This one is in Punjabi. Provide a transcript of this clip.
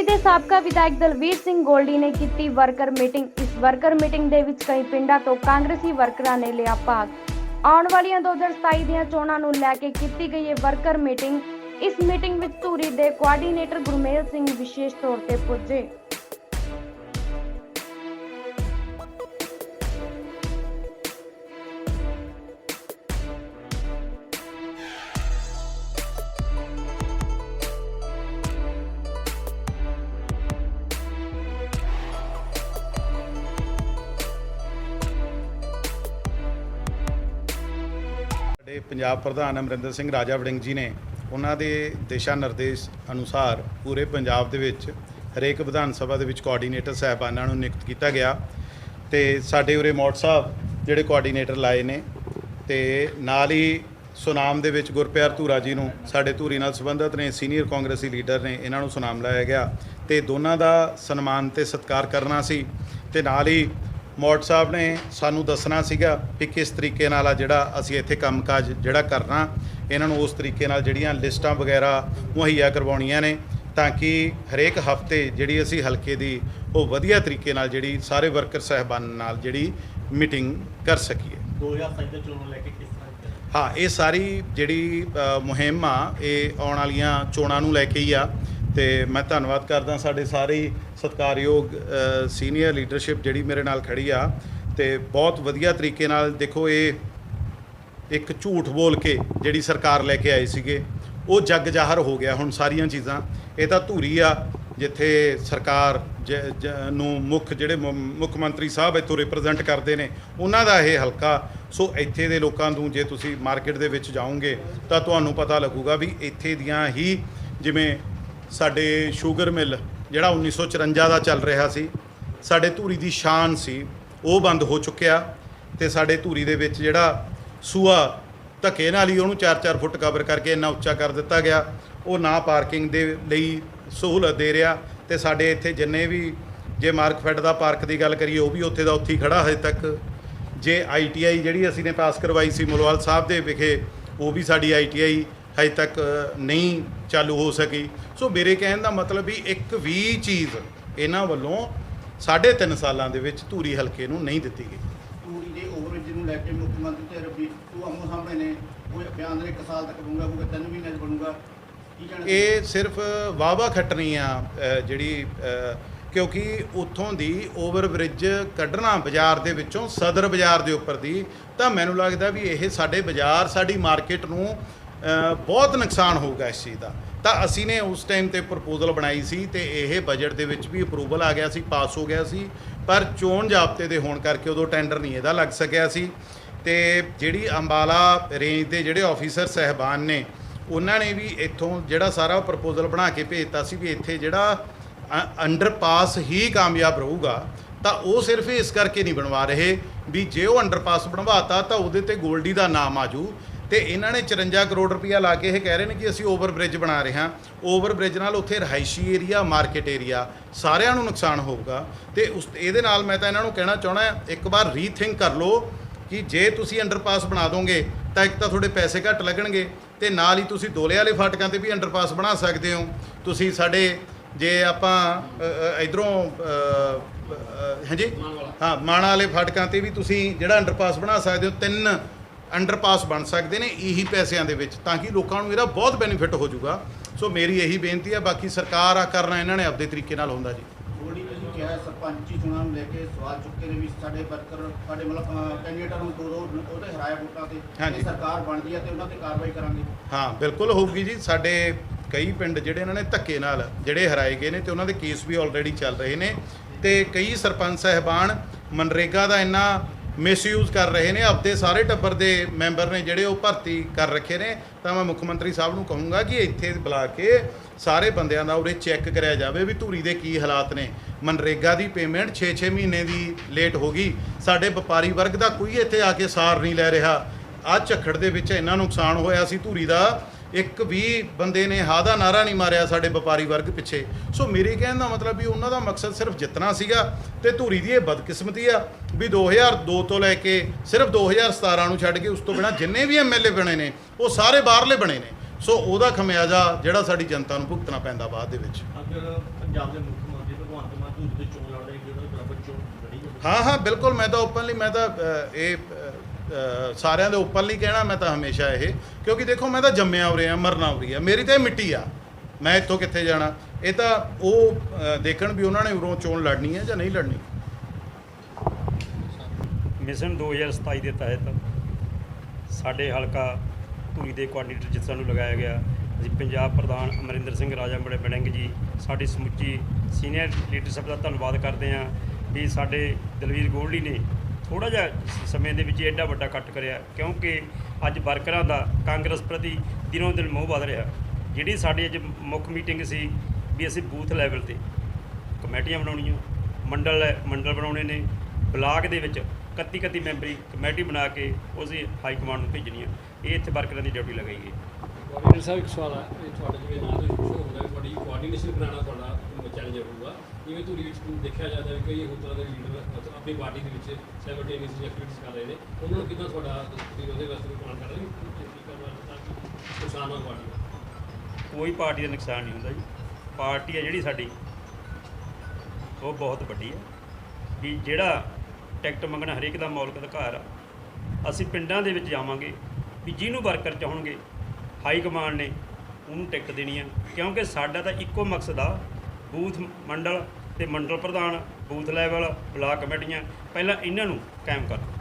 ਧੂਰੀ ਦੇ ਸਾਬਕਾ ਵਿਧਾਇਕ ਦਲਵੀਰ ਸਿੰਘ ਗੋਲਡੀ ਨੇ ਕੀਤੀ ਵਰਕਰ ਮੀਟਿੰਗ। ਇਸ ਵਰਕਰ ਮੀਟਿੰਗ ਦੇ ਵਿੱਚ ਕਈ ਪਿੰਡਾਂ ਤੋਂ ਕਾਂਗਰਸੀ ਵਰਕਰਾਂ ਨੇ ਲਿਆ ਭਾਗ। ਆਉਣ ਵਾਲੀਆਂ 2027 ਦੀਆਂ ਚੋਣਾਂ ਨੂੰ ਲੈ ਕੇ ਕੀਤੀ ਗਈ ਇਹ ਵਰਕਰ ਮੀਟਿੰਗ। ਇਸ ਮੀਟਿੰਗ ਵਿੱਚ ਧੂਰੀ ਦੇ ਕੋਆਰਡੀਨੇਟਰ ਗੁਰਮੇਲ ਸਿੰਘ ਵਿਸ਼ੇਸ਼ ਤੌਰ ਤੇ ਪੁੱਜੇ। ਪੰਜਾਬ ਪ੍ਰਧਾਨ ਅਮਰਿੰਦਰ ਸਿੰਘ ਰਾਜਾ ਵੜਿੰਗ ਜੀ ਨੇ ਉਹਨਾਂ ਦੇ ਦਿਸ਼ਾ ਨਿਰਦੇਸ਼ ਅਨੁਸਾਰ ਪੂਰੇ ਪੰਜਾਬ ਦੇ ਵਿੱਚ ਹਰੇਕ ਵਿਧਾਨ ਸਭਾ ਦੇ ਵਿੱਚ ਕੋਆਰਡੀਨੇਟਰ ਸਾਹਿਬਾਨਾਂ ਨੂੰ ਨਿਯੁਕਤ ਕੀਤਾ ਗਿਆ ਤੇ ਸਾਡੇ ਉਰੇ ਮੌਟ ਸਾਹਿਬ ਜਿਹੜੇ ਕੋਆਰਡੀਨੇਟਰ ਲਾਏ ਨੇ ਤੇ ਨਾਲ ਹੀ ਸੁਨਾਮ ਦੇ ਵਿੱਚ ਗੁਰਪਿਆਰ ਧੂਰਾ ਜੀ ਨੂੰ ਸਾਡੇ ਧੂਰੀ ਨਾਲ ਸੰਬੰਧਿਤ ਨੇ ਸੀਨੀਅਰ ਕਾਂਗਰਸੀ ਲੀਡਰ ਨੇ, ਇਹਨਾਂ ਨੂੰ ਸੁਨਾਮ ਲਾਇਆ ਗਿਆ ਤੇ ਦੋਨਾਂ ਦਾ ਸਨਮਾਨ ਤੇ ਸਤਿਕਾਰ ਕਰਨਾ ਸੀ ਤੇ ਨਾਲ ਹੀ ਮੌਟ ਸਾਹਿਬ ਨੇ ਸਾਨੂੰ ਦੱਸਣਾ ਸੀਗਾ ਕਿ ਕਿਸ ਤਰੀਕੇ ਨਾਲ ਆ ਜਿਹੜਾ ਅਸੀਂ ਇੱਥੇ ਕੰਮਕਾਜ ਜਿਹੜਾ ਕਰਨਾ ਇਹਨਾਂ ਨੂੰ ਉਸ ਤਰੀਕੇ ਨਾਲ ਜਿਹੜੀਆਂ ਲਿਸਟਾਂ ਵਗੈਰਾ ਮੁਹੱਈਆ ਕਰਵਾਉਣੀਆਂ ਨੇ ਤਾਂ ਕਿ ਹਰੇਕ ਹਫ਼ਤੇ ਜਿਹੜੀ ਅਸੀਂ ਹਲਕੇ ਦੀ ਉਹ ਵਧੀਆ ਤਰੀਕੇ ਨਾਲ ਜਿਹੜੀ ਸਾਰੇ ਵਰਕਰ ਸਹਿਬਾਨ ਨਾਲ ਜਿਹੜੀ ਮੀਟਿੰਗ ਕਰ ਸਕੀਏ। 2027 ਦੇ ਚੋਣ ਲੈ ਕੇ ਕਿਸ ਤਰ੍ਹਾਂ ਹਾਂ ਇਹ ਸਾਰੀ ਜਿਹੜੀ ਮੁਹਿੰਮ ਆ ਇਹ ਆਉਣ ਵਾਲੀਆਂ ਚੋਣਾਂ ਨੂੰ ਲੈ ਕੇ ਹੀ ਆ। ਤੇ ਮੈਂ ਧੰਨਵਾਦ ਕਰਦਾ ਸਾਡੇ ਸਾਰੇ ਹੀ ਸਤਿਕਾਰਯੋਗ ਸੀਨੀਅਰ ਲੀਡਰਸ਼ਿਪ ਜਿਹੜੀ ਮੇਰੇ ਨਾਲ ਖੜੀ ਆ। ਤੇ ਬਹੁਤ ਵਧੀਆ ਤਰੀਕੇ ਨਾਲ ਦੇਖੋ ਇਹ ਇੱਕ ਝੂਠ ਬੋਲ ਕੇ ਜਿਹੜੀ ਸਰਕਾਰ ਲੈ ਕੇ ਆਏ ਸੀਗੇ, ਉਹ ਜੱਗ ਜ਼ਾਹਰ ਹੋ ਗਿਆ ਹੁਣ ਸਾਰੀਆਂ ਚੀਜ਼ਾਂ। ਇਹ ਤਾਂ ਧੂਰੀ ਆ, ਜਿੱਥੇ ਸਰਕਾਰ ਜ- ਜ- ਨੂੰ ਮੁੱਖ ਜਿਹੜੇ ਮੁੱਖ ਮੰਤਰੀ ਸਾਹਿਬ ਇੱਥੋਂ ਰਿਪਰੈਜ਼ੈਂਟ ਕਰਦੇ ਨੇ, ਉਹਨਾਂ ਦਾ ਇਹ ਹਲਕਾ। ਸੋ ਇੱਥੇ ਦੇ ਲੋਕਾਂ ਨੂੰ ਜੇ ਤੁਸੀਂ ਮਾਰਕੀਟ ਦੇ ਵਿੱਚ ਜਾਓਗੇ, ਤਾਂ ਤੁਹਾਨੂੰ ਪਤਾ ਲੱਗੂਗਾ ਵੀ ਇੱਥੇ ਦੀਆਂ ਹੀ ਜਿਵੇਂ ਸਾਡੇ ਸ਼ੂਗਰ ਮਿਲ, ਜਿਹੜਾ 1954 ਦਾ ਚੱਲ ਰਿਹਾ ਸੀ, ਸਾਡੇ ਧੂਰੀ ਦੀ ਸ਼ਾਨ ਸੀ, ਉਹ ਬੰਦ ਹੋ ਚੁੱਕਿਆ ਤੇ ਸਾਡੇ ਧੂਰੀ ਦੇ ਵਿੱਚ ਜਿਹੜਾ ਸੂਆ ਧੱਕੇ ਨਾਲ ਹੀ ਉਹਨੂੰ 4-4 ਫੁੱਟ ਕਵਰ ਕਰਕੇ ਇੰਨਾ ਉੱਚਾ ਕਰ ਦਿੱਤਾ ਗਿਆ, ਉਹ ਨਾ ਪਾਰਕਿੰਗ ਦੇ ਲਈ ਸਹੂਲਤ ਦੇ ਰਿਹਾ ਤੇ ਸਾਡੇ ਇੱਥੇ ਜਿੰਨੇ ਵੀ, ਜੇ ਮਾਰਕਫੈਟ ਦਾ ਪਾਰਕ ਦੀ ਗੱਲ ਕਰੀਏ, ਉਹ ਵੀ ਉੱਥੇ ਦਾ ਉੱਥੇ ਹੀ ਖੜਾ ਹਜੇ ਤੱਕ। ਜੇ ਆਈਟੀਆਈ ਜਿਹੜੀ ਅਸੀਂ ਨੇ ਪਾਸ ਕਰਵਾਈ ਸੀ, ਮੁਲਵਾਲ ਸਾਹਿਬ ਦੇ ਵਿਖੇ, ਉਹ ਵੀ ਸਾਡੀ ਆਈਟੀਆਈ ਹਜੇ ਤੱਕ ਨਹੀਂ ਚਾਲੂ ਹੋ ਸਕੀ। ਸੋ ਮੇਰੇ ਕਹਿਣ ਦਾ ਮਤਲਬ ਵੀ ਇੱਕ ਵੀ ਚੀਜ਼ ਇਹਨਾਂ ਵੱਲੋਂ ਸਾਢੇ ਤਿੰਨ ਸਾਲਾਂ ਦੇ ਵਿੱਚ ਧੂਰੀ ਹਲਕੇ ਨੂੰ ਨਹੀਂ ਦਿੱਤੀ ਗਈ। ਟੂਰੀ ਦੇ ਓਵਰੇਜ ਨੂੰ ਲੈ ਕੇ ਮੁੱਖ ਮੰਤਰੀ ਤੇ ਰਵੀ ਤੂੰ ਆਮੋ ਸਾਹਮਣੇ ਨੇ ਉਹ ਬਿਆਨ ਦੇ ਇੱਕ ਸਾਲ ਤੱਕ ਬਣੂਗਾ ਕੋਈ ਤਿੰਨ ਮਹੀਨੇ 'ਚ ਬਣੂਗਾ। ਇਹ ਸਿਰਫ ਵਾਵਾ ਖੱਟਣੀ ਆ ਜਿਹੜੀ ਕਿਉਂਕਿ ਉੱਥੋਂ ਦੀ ਓਵਰ ਬ੍ਰਿਜ ਕੱਢਣਾ ਬਾਜ਼ਾਰ ਦੇ ਵਿੱਚੋਂ ਸਦਰ ਬਾਜ਼ਾਰ ਦੇ ਉੱਪਰ ਦੀ ਤਾਂ ਮੈਨੂੰ ਲੱਗਦਾ ਵੀ ਇਹ ਸਾਡੇ ਬਾਜ਼ਾਰ ਸਾਡੀ ਮਾਰਕੀਟ ਨੂੰ ਬਹੁਤ ਨੁਕਸਾਨ ਹੋਊਗਾ ਇਸ ਚੀਜ਼ ਦਾ। ਤਾਂ ਅਸੀਂ ਨੇ ਉਸ ਟਾਈਮ ਤੇ ਪ੍ਰਪੋਜ਼ਲ ਬਣਾਈ ਸੀ ਤੇ ਇਹ ਬਜਟ ਦੇ ਵਿੱਚ ਵੀ ਅਪਰੂਵਲ ਆ ਗਿਆ ਸੀ ਪਾਸ ਹੋ ਗਿਆ ਸੀ। ਪਰ ਚੋਣ ਜਾਬਤੇ ਦੇ ਹੋਣ ਕਰਕੇ ਉਦੋਂ ਟੈਂਡਰ ਨਹੀਂ ਇਹਦਾ ਲੱਗ ਸਕਿਆ ਸੀ। ਤੇ ਜਿਹੜੀ ਅੰਬਾਲਾ ਰੇਂਜ ਦੇ ਜਿਹੜੇ ਆਫੀਸਰ ਸਹਿਬਾਨ ਨੇ, ਉਹਨਾਂ ਨੇ ਵੀ ਇੱਥੋਂ ਜਿਹੜਾ ਸਾਰਾ ਪ੍ਰਪੋਜ਼ਲ ਬਣਾ ਕੇ ਭੇਜਤਾ ਸੀ ਵੀ ਇੱਥੇ ਜਿਹੜਾ ਅੰਡਰਪਾਸ ਹੀ ਕਾਮਯਾਬ ਰਹੂਗਾ, ਤਾਂ ਉਹ ਸਿਰਫ ਇਸ ਕਰਕੇ ਨਹੀਂ ਬਣਵਾ ਰਹੇ ਵੀ ਜੇ ਉਹ ਅੰਡਰਪਾਸ ਬਣਵਾਤਾ ਤਾਂ ਉਹਦੇ ਤੇ ਗੋਲਡੀ ਦਾ ਨਾਮ ਆਜੂ। ਤੇ ਇਹਨਾਂ ਨੇ 54 ਕਰੋੜ ਰੁਪਇਆ ਲਾ ਕੇ ਇਹ ਕਹਿ ਰਹੇ ਨੇ ਕਿ ਅਸੀਂ ਓਵਰ ਬ੍ਰਿਜ ਬਣਾ ਰਹੇ ਹਾਂ। ਓਵਰ ਬ੍ਰਿਜ ਨਾਲ ਉੱਥੇ ਰਹਾਇਸ਼ੀ ਏਰੀਆ ਮਾਰਕੀਟ ਏਰੀਆ ਸਾਰਿਆਂ ਨੂੰ ਨੁਕਸਾਨ ਹੋਊਗਾ। ਤੇ ਉਸ ਇਹਦੇ ਨਾਲ ਮੈਂ ਤਾਂ ਇਹਨਾਂ ਨੂੰ ਕਹਿਣਾ ਚਾਹਣਾ ਇੱਕ ਵਾਰ ਰੀਥਿੰਕ ਕਰ ਲਓ ਕਿ ਜੇ ਤੁਸੀਂ ਅੰਡਰਪਾਸ ਬਣਾ ਦੋਗੇ ਤਾਂ ਇੱਕ ਤਾਂ ਤੁਹਾਡੇ ਪੈਸੇ ਘੱਟ ਲੱਗਣਗੇ ਤੇ ਨਾਲ ਹੀ ਤੁਸੀਂ ਦੋਲੇ ਵਾਲੇ ਫਾਟਕਾਂ ਤੇ ਵੀ ਅੰਡਰਪਾਸ ਬਣਾ ਸਕਦੇ ਹੋ। ਤੁਸੀਂ ਸਾਡੇ ਜੇ ਆਪਾਂ ਇਧਰੋਂ ਹਾਂਜੀ? ਹਾਂ ਮਾਣਾ ਵਾਲੇ ਫਾਟਕਾਂ ਤੇ ਵੀ ਤੁਸੀਂ ਜਿਹੜਾ ਅੰਡਰਪਾਸ ਬਣਾ ਸਕਦੇ ਹੋ ਤਿੰਨ ਅੰਡਰਪਾਸ ਬਣ ਸਕਦੇ ਨੇ ਇਹੀ ਪੈਸਿਆਂ ਦੇ ਵਿੱਚ ਤਾਂ ਕਿ ਲੋਕਾਂ ਨੂੰ ਇਹਦਾ ਬਹੁਤ ਬੈਨੀਫਿਟ ਹੋ ਜਾਊਗਾ। ਸੋ ਮੇਰੀ ਇਹੀ ਬੇਨਤੀ ਹੈ ਬਾਕੀ ਸਰਕਾਰ ਆ ਕਰਨਾ ਇਹਨਾਂ ਨੇ ਆਪਦੇ ਤਰੀਕੇ ਨਾਲ ਹੁੰਦਾ ਜੀ। ਕਿਹਾ ਸਰਪੰਚੀ ਚੋਣਾਂ ਨੂੰ ਲੈ ਕੇ ਸਵਾਲ ਚੁੱਕੇ ਨੇ ਵੀ ਸਾਡੇ ਵਰਕਰ ਸਾਡੇ ਮਤਲਬ ਕੈਂਡੀਡੇਟਾਂ ਨੂੰ ਦੋ ਦੋ ਉਹਦੇ ਹਰਾਇਆ ਵੋਟਾਂ ਤੇ। ਸਰਕਾਰ ਬਣਦੀ ਹੈ ਤੇ ਉਹਨਾਂ ਤੇ ਕਾਰਵਾਈ ਕਰਾਂਗੇ। ਹਾਂ ਬਿਲਕੁਲ ਹੋਊਗੀ ਜੀ। ਸਾਡੇ ਕਈ ਪਿੰਡ ਜਿਹੜੇ ਇਹਨਾਂ ਨੇ ਧੱਕੇ ਨਾਲ ਜਿਹੜੇ ਹਰਾਏ ਗਏ ਨੇ ਤੇ ਉਹਨਾਂ ਦੇ ਕੇਸ ਵੀ ਆਲਰੇਡੀ ਚੱਲ ਰਹੇ ਨੇ। ਤੇ ਕਈ ਸਰਪੰਚ ਸਹਿਬਾਨ ਮਨਰੇਗਾ ਦਾ ਇੰਨਾ ਮਿਸਯੂਜ਼ ਕਰ ਰਹੇ ਨੇ, ਆਪਦੇ ਸਾਰੇ ਟੱਬਰ ਦੇ ਮੈਂਬਰ ਨੇ ਜਿਹੜੇ ਉਹ ਭਰਤੀ ਕਰ ਰੱਖੇ ਨੇ। ਤਾਂ ਮੈਂ ਮੁੱਖ ਮੰਤਰੀ ਸਾਹਿਬ ਨੂੰ ਕਹੂੰਗਾ ਕਿ ਇੱਥੇ ਬੁਲਾ ਕੇ ਸਾਰੇ ਬੰਦਿਆਂ ਦਾ ਉਰੇ ਚੈੱਕ ਕਰਿਆ ਜਾਵੇ ਵੀ ਧੂਰੀ ਦੇ ਕੀ ਹਾਲਾਤ ਨੇ। ਮਨਰੇਗਾ ਦੀ ਪੇਮੈਂਟ 6-6 ਮਹੀਨੇ ਦੀ ਲੇਟ ਹੋ ਗਈ। ਸਾਡੇ ਵਪਾਰੀ ਵਰਗ ਦਾ ਕੋਈ ਇੱਥੇ ਆ ਕੇ ਸਾਰ ਨਹੀਂ ਲੈ ਰਿਹਾ। ਆ ਝੱਖੜ ਦੇ ਵਿੱਚ ਇੰਨਾ ਨੁਕਸਾਨ ਹੋਇਆ ਸੀ ਧੂਰੀ ਦਾ। ਇੱਕ ਵੀ ਬੰਦੇ ਨੇ ਹਾ ਦਾ ਨਾਰਾ ਨਹੀਂ ਮਾਰਿਆ ਸਾਡੇ ਵਪਾਰੀ ਵਰਗ ਪਿੱਛੇ। ਸੋ ਮੇਰੇ ਕਹਿਣ ਦਾ ਮਤਲਬ ਵੀ ਉਹਨਾਂ ਦਾ ਮਕਸਦ ਸਿਰਫ ਜਿੱਤਣਾ ਸੀਗਾ ਤੇ ਧੂਰੀ ਦੀ ਇਹ ਬਦਕਿਸਮਤੀ ਆ ਵੀ 2002 ਤੋਂ ਲੈ ਕੇ ਸਿਰਫ 2017 ਨੂੰ ਛੱਡ ਕੇ ਉਸ ਤੋਂ ਬਿਨਾ ਜਿੰਨੇ ਵੀ ਐਮਐਲਏ ਬਣੇ ਨੇ ਉਹ ਸਾਰੇ ਬਾਹਰਲੇ ਬਣੇ ਨੇ। ਸੋ ਉਹਦਾ ਖਮਿਆਜ਼ਾ ਜਿਹੜਾ ਸਾਡੀ ਜਨਤਾ ਨੂੰ ਭੁਗਤਣਾ ਪੈਂਦਾ ਬਾਅਦ ਦੇ ਵਿੱਚ। ਅਗਰ ਪੰਜਾਬ ਦੇ ਮੁੱਖ ਮੰਤਰੀ ਭਗਵੰਤ ਮਾਨ ਧੂਰੀ ਦੇ ਚੋਣ ਲੜ ਰਹੇ ਬਰਾਬਰ ਚੋਣ ਹਾਂ ਹਾਂ ਬਿਲਕੁਲ ਮੈਂ ਤਾਂ ਓਪਨਲੀ ਮੈਂ ਤਾਂ ਇਹ ਸਾਰਿਆਂ ਦੇ ਉੱਪਰ ਓਪਨਲੀ ਕਹਿਣਾ, ਮੈਂ ਤਾਂ ਹਮੇਸ਼ਾ ਇਹ, ਕਿਉਂਕਿ ਦੇਖੋ ਮੈਂ ਤਾਂ ਜੰਮਿਆ ਉਰੇ ਆ, ਮਰਨਾ ਉਰੇ ਆ, ਮੇਰੀ ਤਾਂ ਇਹ ਮਿੱਟੀ ਆ। ਮੈਂ ਇੱਥੋਂ ਕਿੱਥੇ ਜਾਣਾ? ਇਹ ਤਾਂ ਉਹ ਦੇਖਣ ਵੀ ਉਹਨਾਂ ਨੇ ਉਰੋਂ ਚੋਣ ਲੜਨੀ ਹੈ ਜਾਂ ਨਹੀਂ ਲੜਨੀ। ਮਿਸ਼ਨ 2027 ਦੇ ਤਹਿਤ ਸਾਡੇ ਹਲਕਾ ਧੂਰੀ ਦੇ ਕੋਆਰਡੀਨੇਟਰ ਜਿਸ ਸਾਨੂੰ ਲਗਾਇਆ ਗਿਆ, ਅਸੀਂ ਪੰਜਾਬ ਪ੍ਰਧਾਨ ਅਮਰਿੰਦਰ ਸਿੰਘ ਰਾਜਾ ਬੜੇ ਬੜਿੰਗ ਜੀ, ਸਾਡੀ ਸਮੁੱਚੀ ਸੀਨੀਅਰ ਲੀਡਰਸ਼ਿਪ ਦਾ ਧੰਨਵਾਦ ਕਰਦੇ ਹਾਂ ਵੀ ਸਾਡੇ ਦਲਵੀਰ ਗੋਲਡੀ ਨੇ ਥੋੜਾ ਜਿਹਾ ਸਮੇਂ ਦੇ ਵਿੱਚ ਐਡਾ ਵੱਡਾ ਕੱਟ ਕਰਿਆ, ਕਿਉਂਕਿ ਅੱਜ ਵਰਕਰਾਂ ਦਾ ਕਾਂਗਰਸ ਪ੍ਰਤੀ ਦਿਨੋਂ ਦਿਨ ਮੋਹ ਵਧ ਰਿਹਾ। ਜਿਹੜੀ ਸਾਡੀ ਅੱਜ ਮੁੱਖ ਮੀਟਿੰਗ ਸੀ ਵੀ ਅਸੀਂ ਬੂਥ ਲੈਵਲ ਤੇ ਕਮੇਟੀਆਂ ਬਣਾਉਣੀਆਂ, ਮੰਡਲ ਹੈ- ਮੰਡਲ ਬਣਾਉਣੇ ਨੇ, ਬਲਾਕ ਦੇ ਵਿੱਚ 31 31 ਮੈਂਬਰੀ ਕਮੇਟੀ ਬਣਾ ਕੇ ਉਸੇ ਹਾਈ ਕਮਾਂਡ ਨੂੰ ਭੇਜਣੀ ਹੈ ਇਹ ਇੱਥੇ ਵਰਕਰਾਂ ਦੀ ਡਿਊਟੀ ਲਗਾਈ ਗਈ। ਕੋਆਰਡੀਨੇਟਰ ਸਾਹਿਬ, ਇੱਕ ਸਵਾਲ ਹੈ ਤੁਹਾਡੇ ਜਿਵੇਂ ਨਾਂ ਸ਼ੁਰੂ ਹੁੰਦਾ, ਤੁਹਾਡੀ ਕੋਆਰਡੀਨੇਸ਼ਨ ਬਣਾਉਣਾ ਤੁਹਾਡਾ ਚੈਲੰਜ ਹੋਊਗਾ। ਜਿਵੇਂ ਧੂਰੀ ਵਿੱਚ ਦੇਖਿਆ ਜਾਂਦਾ ਹੈ ਕਈ ਹੋਰ ਤਰ੍ਹਾਂ ਦੇ ਲੀਡਰ ਮਤਲਬ ਆਪਣੀ ਪਾਰਟੀ ਦੇ ਵਿੱਚ ਸਾਈਮਲਟੇਨੀਅਸਲੀ ਐਕਟੀਵਿਟੀਜ਼ ਕਰ ਰਹੇ ਨੇ। ਉਹਨਾਂ ਨੂੰ ਕਿੱਦਾਂ ਤੁਹਾਡਾ ਤੁਸੀਂ ਉਹਦੇ ਵਾਸਤੇ ਕੋਈ ਪਲਾਨ ਕਰ ਰਹੇ ਹੋ? ਕੀ ਕਰਨਾ ਤਾਂ ਕਿ ਨੁਕਸਾਨ ਨਾ ਪਾਰਟੀ ਦਾ ਕੋਈ ਪਾਰਟੀ ਦਾ ਨੁਕਸਾਨ ਨਹੀਂ ਹੁੰਦਾ ਜੀ। ਪਾਰਟੀ ਹੈ ਜਿਹੜੀ ਸਾਡੀ। ਉਹ ਬਹੁਤ ਵੱਡੀ ਹੈ। ਵੀ ਜਿਹੜਾ ਟਿਕਟ ਮੰਗਣਾ ਹਰੇਕ ਦਾ ਮੌਲਿਕ ਅਧਿਕਾਰ ਆ। ਅਸੀਂ ਪਿੰਡਾਂ ਦੇ ਵਿੱਚ ਜਾਵਾਂਗੇ। ਵੀ ਜਿਹਨੂੰ ਵਰਕਰ ਚਾਹਣਗੇ ਹਾਈ ਕਮਾਂਡ ਨੇ, ਉਹਨੂੰ ਟਿਕਟ ਦੇਣੀ ਆ। ਕਿਉਂਕਿ ਸਾਡਾ ਤਾਂ ਇੱਕੋ ਮਕਸਦ ਆ ਬੂਥ ਮੰਡਲ ਤੇ ਮੰਡਲ ਪ੍ਰਧਾਨ ਬੂਥ ਲੈਵਲ ਬਲਾਕ ਕਮੇਟੀਆਂ ਪਹਿਲਾਂ ਇਹਨਾਂ ਨੂੰ ਕਾਇਮ ਕਰਨਾ